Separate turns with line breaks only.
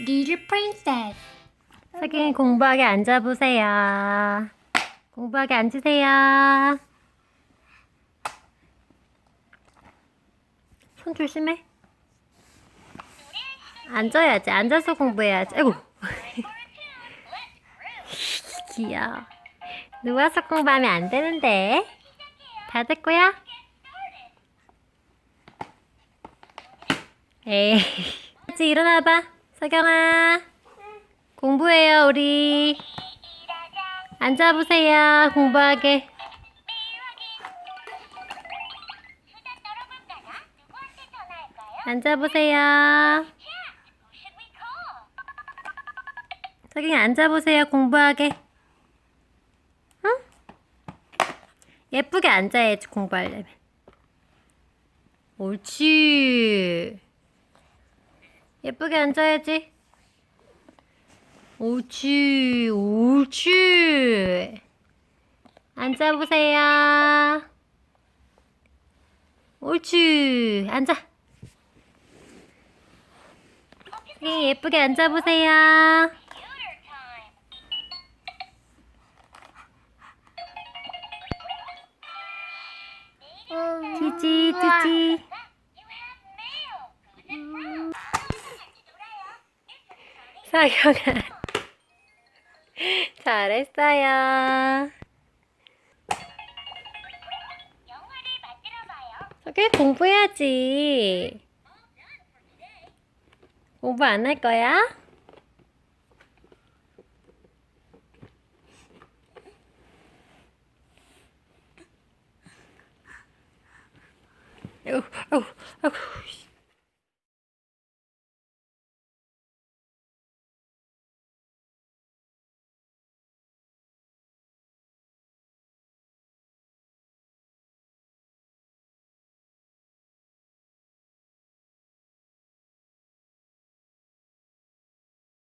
Little princess.
석영이 공부하게 앉아보세요. 공부하게 앉으세요. 손 조심해. 앉아야지. 앉아서 공부해야지. 아이고. 귀여워. 누워서 공부하면 안 되는데. 다 됐고요? 에이. 같이 일어나봐. 석영아. 공부해요, 우리. 앉아보세요, 공부하게. 앉아보세요. 석영이 앉아보세요, 공부하게. 응? 예쁘게 앉아야지, 공부하려면. 옳지. 예쁘게 앉아야지. 옳지, 옳지. 앉아보세요. 옳지. 앉아. 예, 예쁘게 앉아보세요. 찌찌, 찌찌. 사경아. 잘했어요. 저게 공부해야지. 공부 안 할 거야? 아우 아우 아우